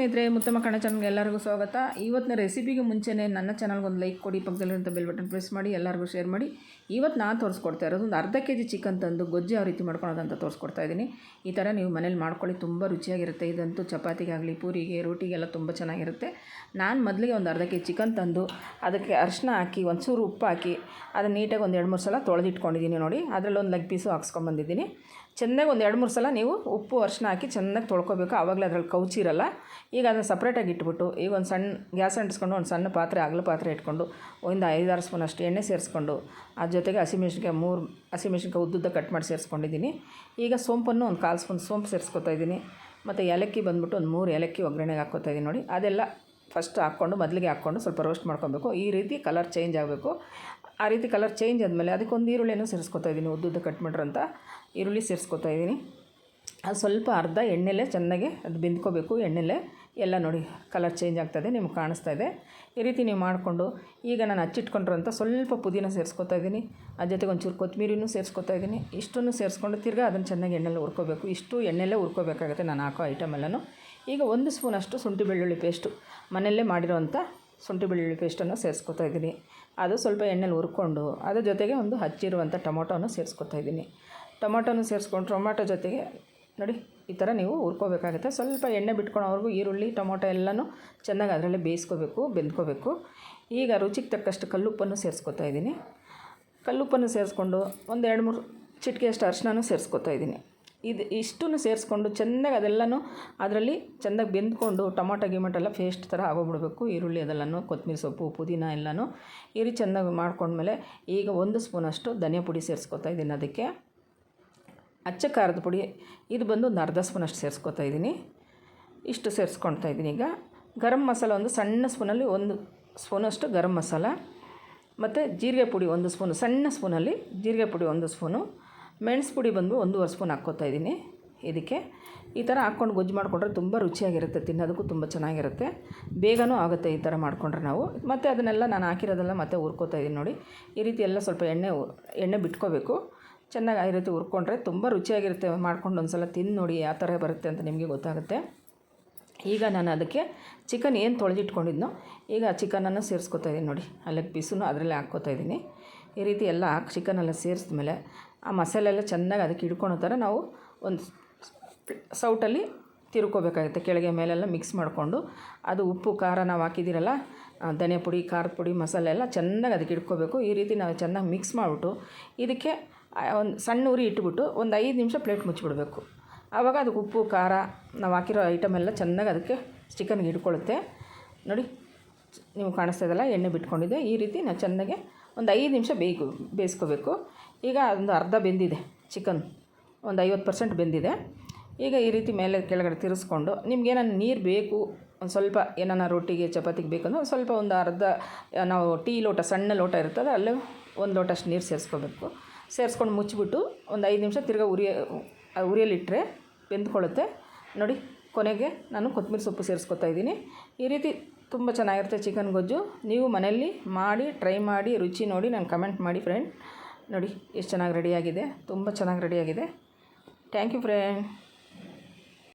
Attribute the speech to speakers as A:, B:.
A: ಸ್ನೇಹಿತರೆ, ಮುತ್ತಮ್ಮ ಕಣ ಚಾನಲ್ಗೆ ಎಲ್ಲರಿಗೂ ಸ್ವಾಗತ. ಇವತ್ತಿನ ರೆಸಿಪಿಗೆ ಮುಂಚೆನೇ ನನ್ನ ಚಾನಲ್ಗೆ ಒಂದು ಲೈಕ್ ಕೊಡಿ ಪಕ್ಕದಲ್ಲಿರುವಂಥ ಬೆಲ್ ಬಟನ್ ಪ್ರೆಸ್ ಮಾಡಿ, ಎಲ್ಲರಿಗೂ ಶೇರ್ ಮಾಡಿ. ಇವತ್ತು ನಾನು ತೋರಿಸ್ಕೊಡ್ತಾ ಇರೋದು ಒಂದು ಅರ್ಧ ಕೆ ಜಿ ಚಿಕನ್ ತಂದು ಗೊಜ್ಜು ಯಾವ ರೀತಿ ಮಾಡ್ಕೊಳೋದಂತ ತೋರಿಸ್ಕೊಡ್ತಾ ಇದ್ದೀನಿ. ಈ ಥರ ನೀವು ಮನೇಲಿ ಮಾಡ್ಕೊಳ್ಳಿ, ತುಂಬ ರುಚಿಯಾಗಿರುತ್ತೆ. ಇದಂತೂ ಚಪಾತಿಗಾಗಲಿ, ಪೂರಿಗೆ, ರೋಟಿಗೆಲ್ಲ ತುಂಬ ಚೆನ್ನಾಗಿರುತ್ತೆ. ನಾನು ಮೊದಲಿಗೆ ಒಂದು ಅರ್ಧ ಕೆ ಜಿ ಚಿಕನ್ ತಂದು ಅದಕ್ಕೆ ಅರಿಶಿನ ಹಾಕಿ ಒಂದು ಚೂರು ಉಪ್ಪು ಹಾಕಿ, ಅದನ್ನು ನೀಟಾಗಿ ಒಂದು ಎರಡು ಮೂರು ಸಲ ತೊಳೆದಿಟ್ಕೊಂಡಿದ್ದೀನಿ ನೋಡಿ. ಅದರಲ್ಲಿ ಒಂದು ಲೆಗ್ ಪೀಸು ಹಾಕ್ಸ್ಕೊಂಬಂದಿದ್ದೀನಿ. ಚೆನ್ನಾಗಿ ಒಂದು ಎರಡು ಮೂರು ಸಲ ನೀವು ಉಪ್ಪು ಅರಿಶಿನ ಹಾಕಿ ಚೆನ್ನಾಗಿ ತೊಳ್ಕೊಬೇಕು. ಆವಾಗಲೇ ಅದ್ರಲ್ಲಿ ಕೌಚಿರಲ್ಲ ಈಗ ಅದನ್ನು ಸಪ್ರೇಟಾಗಿ ಇಟ್ಬಿಟ್ಟು, ಈಗ ಒಂದು ಸಣ್ಣ ಗ್ಯಾಸ್ ಅಂಟಿಸ್ಕೊಂಡು ಒಂದು ಸಣ್ಣ ಪಾತ್ರೆ, ಅಗಲ ಪಾತ್ರೆ ಇಟ್ಕೊಂಡು ಒಂದು ಐದಾರು ಸ್ಪೂನ್ ಅಷ್ಟು ಎಣ್ಣೆ ಸೇರಿಸ್ಕೊಂಡು ಅದ್ರ ಜೊತೆಗೆ ಹಸಿಮೆಣ್ಸಿನ್ಕಾಯಿ ಮೂರು ಹಸಿಮೆಣ್ಸಿನ್ಕಾಯಿ ಉದ್ದುದ್ದ ಕಟ್ ಮಾಡಿ ಸೇರಿಸ್ಕೊಂಡಿದ್ದೀನಿ ಈಗ ಸೋಂಪನ್ನು ಒಂದು ಕಾಲು ಸ್ಪೂನ್ ಸೋಂಪು ಸೇರಿಸ್ಕೊತಾ ಇದ್ದೀನಿ ಮತ್ತು ಏಲಕ್ಕಿ ಬಂದ್ಬಿಟ್ಟು ಒಂದು ಮೂರು ಏಲಕ್ಕಿ ಒಗ್ಗರಣೆಗೆ ಹಾಕ್ಕೊತಾ ಇದ್ದೀನಿ ನೋಡಿ. ಅದೆಲ್ಲ ಫಸ್ಟ್ ಹಾಕ್ಕೊಂಡು, ಮೊದಲಿಗೆ ಹಾಕ್ಕೊಂಡು ಸ್ವಲ್ಪ ರೋಸ್ಟ್ ಮಾಡ್ಕೊಬೇಕು. ಈ ರೀತಿ ಕಲರ್ ಚೇಂಜ್ ಆಗಬೇಕು. ಆ ರೀತಿ ಕಲರ್ ಚೇಂಜ್ ಆದಮೇಲೆ ಅದಕ್ಕೊಂದು ಈರುಳ್ಳಿನೂ ಸೇರಿಸ್ಕೊತಾ ಇದ್ದೀನಿ, ಉದ್ದುದ್ದ ಕಟ್ ಮಾಡಿರೋಂಥ ಈರುಳ್ಳಿ ಸೇರಿಸ್ಕೊತಾ ಇದ್ದೀನಿ. ಅದು ಸ್ವಲ್ಪ ಅರ್ಧ ಎಣ್ಣೆಲೆ ಚೆನ್ನಾಗಿ ಅದು ಬೆಂದ್ಕೋಬೇಕು. ಎಣ್ಣೆಲೆ ಎಲ್ಲ ನೋಡಿ ಕಲರ್ ಚೇಂಜ್ ಆಗ್ತದೆ ನಿಮ್ಗೆ ಕಾಣಿಸ್ತಾ ಇದೆ. ಈ ರೀತಿ ನೀವು ಮಾಡಿಕೊಂಡು, ಈಗ ನಾನು ಹಚ್ಚಿಟ್ಕೊಂಡಿರೋಂಥ ಸ್ವಲ್ಪ ಪುದೀನ ಸೇರಿಸ್ಕೊತಾ ಇದ್ದೀನಿ. ಅದ ಜೊತೆಗೆ ಒಂಚೂರು ಕೊತ್ತಂಬರಿನೂ ಸೇರಿಸ್ಕೊತಾ ಇದ್ದೀನಿ. ಇಷ್ಟನ್ನು ಸೇರಿಸ್ಕೊಂಡು ತಿರ್ಗಾ ಅದನ್ನು ಚೆನ್ನಾಗಿ ಎಣ್ಣೆಲೆ ಹುರ್ಕೋಬೇಕು. ಇಷ್ಟು ಎಣ್ಣೆಲ್ಲೇ ಹುರ್ಕೋಬೇಕಾಗುತ್ತೆ ನಾನು ಹಾಕೋ ಐಟಮ್ ಎಲ್ಲನೂ. ಈಗ ಒಂದು ಸ್ಪೂನಷ್ಟು ಶುಂಠಿ ಬೆಳ್ಳುಳ್ಳಿ ಪೇಸ್ಟು. ಮನೆಯಲ್ಲೇ ಮಾಡಿರೋವಂಥ ಶುಂಠಿ ಬೆಳ್ಳುಳ್ಳಿ ಪೇಸ್ಟನ್ನು ಸೇರಿಸ್ಕೊತಾ ಇದ್ದೀನಿ. ಅದು ಸ್ವಲ್ಪ ಎಣ್ಣೆಲಿ ಹುರ್ಕೊಂಡು, ಅದ್ರ ಜೊತೆಗೆ ಒಂದು ಹಚ್ಚಿರುವಂಥ ಟೊಮೊಟೊನ ಸೇರಿಸ್ಕೊತಾ ಇದ್ದೀನಿ. ಟೊಮೊಟೊನ ಸೇರಿಸ್ಕೊಂಡು, ಟೊಮೊಟೊ ಜೊತೆಗೆ ನೋಡಿ, ಈ ಥರ ನೀವು ಹುರ್ಕೋಬೇಕಾಗುತ್ತೆ. ಸ್ವಲ್ಪ ಎಣ್ಣೆ ಬಿಟ್ಕೊಳೋವರೆಗೂ ಈರುಳ್ಳಿ, ಟೊಮೊಟೊ ಎಲ್ಲನೂ ಚೆನ್ನಾಗಿ ಅದರಲ್ಲೇ ಬೇಯಿಸ್ಕೋಬೇಕು, ಬೆಂದ್ಕೋಬೇಕು. ಈಗ ರುಚಿಗೆ ತಕ್ಕಷ್ಟು ಕಲ್ಲುಪ್ಪನ್ನು ಸೇರಿಸ್ಕೊತಾ ಇದ್ದೀನಿ. ಕಲ್ಲುಪ್ಪನ್ನು ಸೇರಿಸ್ಕೊಂಡು ಒಂದು ಎರಡು ಮೂರು ಚಿಟಿಕೆಯಷ್ಟು ಅರಿಶಿನೂ ಸೇರಿಸ್ಕೊತಾ ಇದ್ದೀನಿ. ಇದು ಇಷ್ಟನ್ನು ಸೇರಿಸ್ಕೊಂಡು ಚೆನ್ನಾಗಿ ಅದೆಲ್ಲನೂ ಅದರಲ್ಲಿ ಚೆನ್ನಾಗಿ ಬೆಂದ್ಕೊಂಡು ಟೊಮೊಟೊ ಗಿಮಟೆಲ್ಲ ಪೇಸ್ಟ್ ಥರ ಆಗೋಗ್ಬಿಡ್ಬೇಕು. ಈರುಳ್ಳಿ ಅದೆಲ್ಲನೂ, ಕೊತ್ತಂಬರಿ ಸೊಪ್ಪು, ಪುದೀನ ಎಲ್ಲನೂ ರೀತಿ ಚೆನ್ನಾಗಿ ಮಾಡ್ಕೊಂಡ್ಮೇಲೆ ಈಗ ಒಂದು ಸ್ಪೂನಷ್ಟು ಧನಿಯಾ ಪುಡಿ ಸೇರಿಸ್ಕೊತಾ ಇದ್ದೀನಿ ಅದಕ್ಕೆ. ಅಚ್ಚ ಖಾರದ ಪುಡಿ, ಇದು ಬಂದು ಒಂದು ಅರ್ಧ ಸ್ಪೂನಷ್ಟು ಸೇರಿಸ್ಕೊತಾ ಇದ್ದೀನಿ. ಇಷ್ಟು ಸೇರಿಸ್ಕೊಳ್ತಾ ಇದ್ದೀನಿ ಈಗ. ಗರಂ ಮಸಾಲ ಒಂದು ಸಣ್ಣ ಸ್ಪೂನಲ್ಲಿ ಒಂದು ಸ್ಪೂನಷ್ಟು ಗರಂ ಮಸಾಲ. ಮತ್ತು ಜೀರಿಗೆ ಪುಡಿ ಒಂದು ಸ್ಪೂನು, ಸಣ್ಣ ಸ್ಪೂನಲ್ಲಿ ಜೀರಿಗೆ ಪುಡಿ ಒಂದು ಸ್ಪೂನು. ಮೆಣಸು ಪುಡಿ ಬಂದು ಒಂದೂವರೆ ಸ್ಪೂನ್ ಹಾಕ್ಕೋತಾ ಇದ್ದೀನಿ. ಇದಕ್ಕೆ ಈ ಥರ ಹಾಕ್ಕೊಂಡು ಗೊಜ್ಜು ಮಾಡಿಕೊಂಡ್ರೆ ತುಂಬ ರುಚಿಯಾಗಿರುತ್ತೆ, ತಿನ್ನೋದಕ್ಕೂ ತುಂಬ ಚೆನ್ನಾಗಿರುತ್ತೆ. ಬೇಗನೂ ಆಗುತ್ತೆ ಈ ಥರ ಮಾಡಿಕೊಂಡ್ರೆ ನಾವು. ಮತ್ತು ಅದನ್ನೆಲ್ಲ ನಾನು ಹಾಕಿರೋದೆಲ್ಲ ಮತ್ತೆ ಹುರ್ಕೋತಾ ಇದ್ದೀನಿ ನೋಡಿ. ಈ ರೀತಿ ಎಲ್ಲ ಸ್ವಲ್ಪ ಎಣ್ಣೆ ಎಣ್ಣೆ ಬಿಟ್ಕೋಬೇಕು. ಚೆನ್ನಾಗಿ ಈ ರೀತಿ ಹುರ್ಕೊಂಡ್ರೆ ತುಂಬ ರುಚಿಯಾಗಿರುತ್ತೆ ಮಾಡ್ಕೊಂಡು ಒಂದು ಸಲ ತಿಂದು ನೋಡಿ ಯಾವ ಥರ ಬರುತ್ತೆ ಅಂತ ನಿಮಗೆ ಗೊತ್ತಾಗುತ್ತೆ. ಈಗ ನಾನು ಅದಕ್ಕೆ ಚಿಕನ್ ಏನು ತೊಳೆದಿಟ್ಕೊಂಡಿದ್ನೋ ಈಗ ಚಿಕನನ್ನು ಸೇರಿಸ್ಕೊತಾ ಇದ್ದೀನಿ ನೋಡಿ. ಅಲ್ಲಿಗೆ ಪೀಸನ್ನು ಅದರಲ್ಲೇ ಹಾಕ್ಕೋತಾ ಇದ್ದೀನಿ. ಈ ರೀತಿ ಎಲ್ಲ ಹಾಕಿ ಚಿಕನೆಲ್ಲ ಸೇರಿಸಿದ್ಮೇಲೆ ಆ ಮಸಾಲೆ ಎಲ್ಲ ಚೆನ್ನಾಗಿ ಅದಕ್ಕೆ ಹಿಡ್ಕೊಳೋ ಥರ ನಾವು ಒಂದು ಸೌಟಲ್ಲಿ ತಿರ್ಕೋಬೇಕಾಗುತ್ತೆ. ಕೆಳಗೆ ಮೇಲೆಲ್ಲ ಮಿಕ್ಸ್ ಮಾಡಿಕೊಂಡು. ಅದು ಉಪ್ಪು, ಖಾರ ನಾವು ಹಾಕಿದ್ದೀರಲ್ಲ ಧನಿಯಾ ಪುಡಿ, ಖಾರದ ಪುಡಿ ಮಸಾಲೆ ಎಲ್ಲ ಚೆನ್ನಾಗಿ ಅದಕ್ಕೆ ಇಟ್ಕೋಬೇಕು ಈ ರೀತಿ ನಾವು ಚೆನ್ನಾಗಿ ಮಿಕ್ಸ್ ಮಾಡಿಬಿಟ್ಟು ಇದಕ್ಕೆ ಒಂದು ಸಣ್ಣ ಉರಿ ಇಟ್ಬಿಟ್ಟು ಒಂದು ಐದು ನಿಮಿಷ ಪ್ಲೇಟ್ ಮುಚ್ಚಿಬಿಡಬೇಕು. ಆವಾಗ ಅದಕ್ಕೆ ಉಪ್ಪು, ಖಾರ ನಾವು ಹಾಕಿರೋ ಐಟಮ್ ಎಲ್ಲ ಚೆನ್ನಾಗಿ ಅದಕ್ಕೆ ಚಿಕನ್ಗೆ ಹಿಡ್ಕೊಳ್ಳುತ್ತೆ ನೋಡಿ ನೀವು ಕಾಣಿಸ್ತಾ ಇದಲ್ಲ ಎಣ್ಣೆ ಬಿಟ್ಕೊಂಡಿದ್ದೆ. ಈ ರೀತಿ ನಾವು ಚೆನ್ನಾಗಿ ಒಂದು ಐದು ನಿಮಿಷ ಬೇಯ್ಕೊ ಬೇಯಿಸ್ಕೋಬೇಕು. ಈಗ ಒಂದು ಅರ್ಧ ಬೆಂದಿದೆ ಚಿಕನ್ ಒಂದು ಐವತ್ತು ಪರ್ಸೆಂಟ್ ಬೆಂದಿದೆ. ಈಗ ಈ ರೀತಿ ಮೇಲೆ ಕೆಳಗಡೆ ತಿರ್ಸ್ಕೊಂಡು ನಿಮ್ಗೆ ಏನಾರು ನೀರು ಬೇಕು, ಒಂದು ಸ್ವಲ್ಪ ಏನಾನ ರೊಟ್ಟಿಗೆ, ಚಪಾತಿಗೆ ಬೇಕಂದ್ರೆ ಸ್ವಲ್ಪ ಒಂದು ಅರ್ಧ, ನಾವು ಟೀ ಲೋಟ, ಸಣ್ಣ ಲೋಟ ಇರ್ತದೆ, ಅಲ್ಲೇ ಒಂದು ಲೋಟ ಅಷ್ಟು ನೀರು ಸೇರಿಸ್ಕೋಬೇಕು. ಸೇರಿಸ್ಕೊಂಡು ಮುಚ್ಚಿಬಿಟ್ಟು ಒಂದು ಐದು ನಿಮಿಷ ತಿರ್ಗಾ ಉರಿಯ ಉರಿಯಲ್ಲಿಟ್ಟರೆ ಬೆಂದ್ಕೊಳ್ಳುತ್ತೆ. ನೋಡಿ, ಕೊನೆಗೆ ನಾನು ಕೊತ್ತಂಬರಿ ಸೊಪ್ಪು ಸೇರಿಸ್ಕೊತಾ ಇದ್ದೀನಿ. ಈ ರೀತಿ ತುಂಬ ಚೆನ್ನಾಗಿರುತ್ತೆ ಚಿಕನ್ ಗೊಜ್ಜು. ನೀವು ಮನೆಯಲ್ಲಿ ಮಾಡಿ ಟ್ರೈ ಮಾಡಿ, ರುಚಿ ನೋಡಿ, ನಾನು ಕಮೆಂಟ್ ಮಾಡಿ ಫ್ರೆಂಡ್ ನೋಡಿ ಎಷ್ಟು ಚೆನ್ನಾಗಿ ರೆಡಿಯಾಗಿದೆ ತುಂಬ ಚೆನ್ನಾಗಿ ರೆಡಿಯಾಗಿದೆ ಥ್ಯಾಂಕ್ ಯು ಫ್ರೆಂಡ್